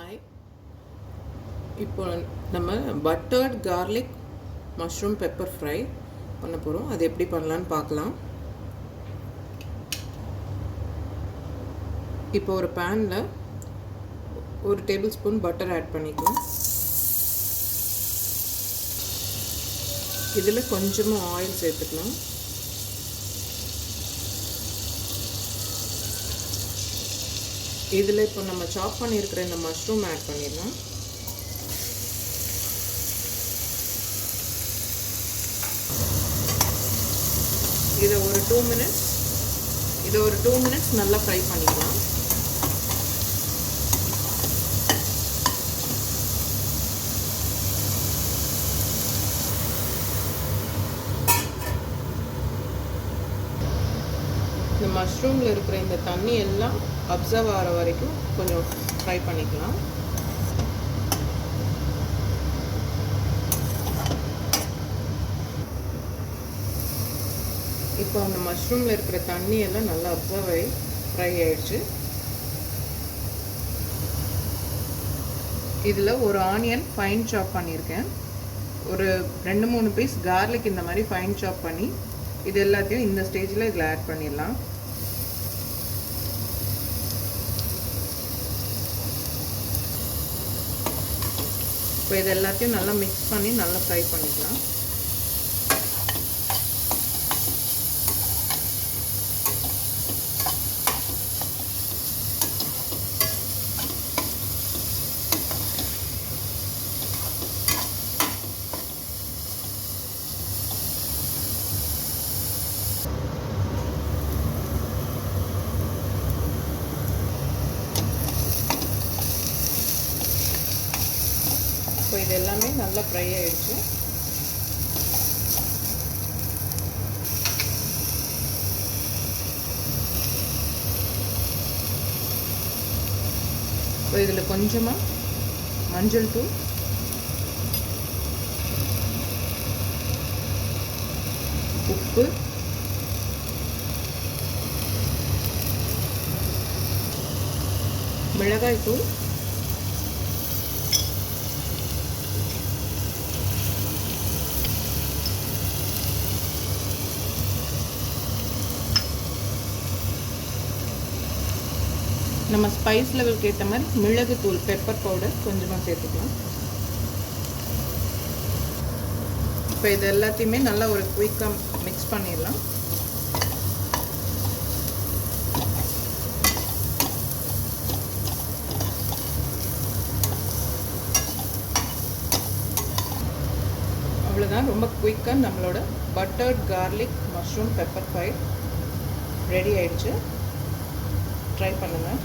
Hi இப்போ நம்ம buttered garlic mushroom pepper fry பண்ண போகிறோம் அது எப்படி பண்ணலான்னு பார்க்கலாம். இப்போ ஒரு பேனில் ஒரு டேபிள் ஸ்பூன் பட்டர் ஆட் பண்ணிக்கலாம் இதில் கொஞ்சமாக ஆயில் சேர்த்துக்கலாம் இதில் இப்போ நம்ம சாப் பண்ணியிருக்கிற இந்த மஷ்ரூம் ஆட் பண்ணிடலாம். இதை ஒரு டூ மினிட்ஸ் இதை ஒரு டூ மினிட்ஸ் நல்லா ஃப்ரை பண்ணிக்கலாம். இந்த மஷ்ரூமில் இருக்கிற இந்த தண்ணி எல்லாம் அப்சர்வ் ஆகிற வரைக்கும் கொஞ்சம் ஃப்ரை பண்ணிக்கலாம். இப்போ அந்த மஷ்ரூமில் இருக்கிற தண்ணி எல்லாம் நல்லா அப்சர்வ் ஆகி ஃப்ரை ஆயிடுச்சு. இதில் ஒரு ஆனியன் ஃபைன் சாப் பண்ணியிருக்கேன். ஒரு ரெண்டு மூணு பீஸ் கார்லிக் இந்த மாதிரி ஃபைன் சாப் பண்ணி இது எல்லாத்தையும் இந்த ஸ்டேஜில் இதில் ஆட் பண்ணிடலாம். இப்போ இது எல்லாத்தையும் நல்லா மிக்ஸ் பண்ணி நல்லா ஃப்ரை பண்ணிக்கலாம். இது எல்லாமே நல்லா ஃப்ரை ஆயிடுச்சு. இப்போ இதில் கொஞ்சமாக மஞ்சள் தூள். உப்பு. மிளகாய் தூள். நம்ம ஸ்பைஸ் லெவலுக்கு ஏற்ற மாதிரி மிளகு தூள் பெப்பர் பவுடர் கொஞ்சமாக சேர்த்துக்கலாம். இப்போ இது எல்லாத்தையுமே நல்லா ஒரு குயிக்காக மிக்ஸ் பண்ணிடலாம். அவ்வளோதான் ரொம்ப குயிக்காக நம்மளோட buttered garlic mushroom pepper fry ready ஆயிடுச்சு. ட்ரை பண்ணுங்கள்